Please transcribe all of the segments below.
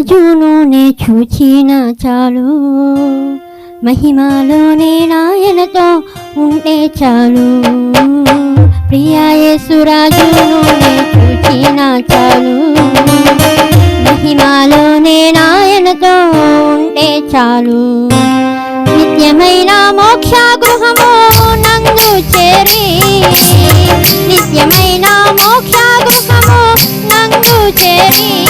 రాజును చూచిన చాలు. మహిమలోనే నాయనతో ఉంటే చాలు. ప్రియా యేసురాజును నే చూచిన చాలు. మహిమలోనే నాయనతో ఉంటే చాలు. నిత్యమైన మోక్ష గృహము నందు చేరి. నిత్యమైన మోక్ష గృహము నందు చేరి.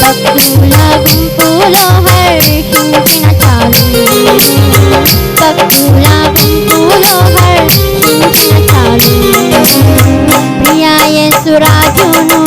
భక్తుల గుంపులో హర్షించిన చాలు భక్తుల గుంపులో హర్షించిన చాలు ప్రియా యేసురాజును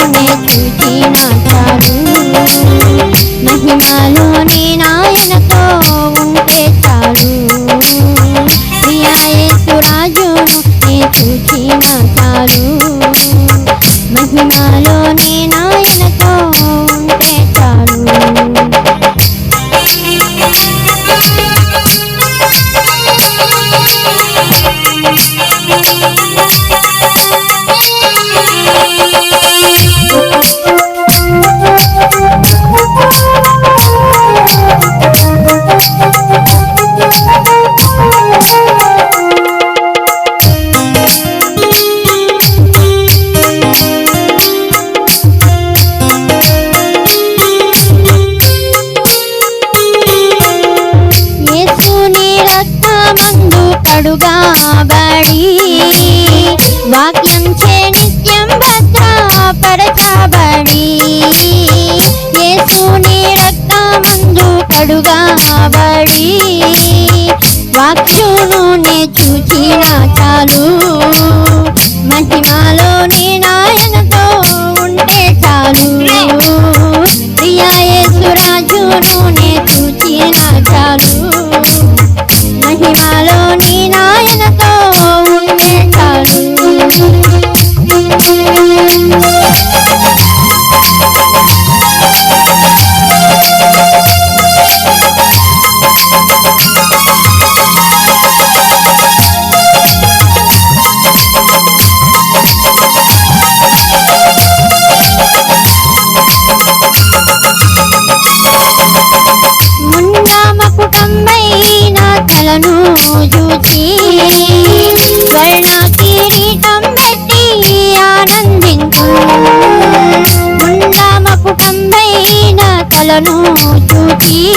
రక్తమందు కడుగాబడి వాక్యం చే నిత్యం భద్రపరచబడి యేసుని రక్తమందు కడుగాబడి వాక్యును Thank you. ముండమకుటంబైన తలను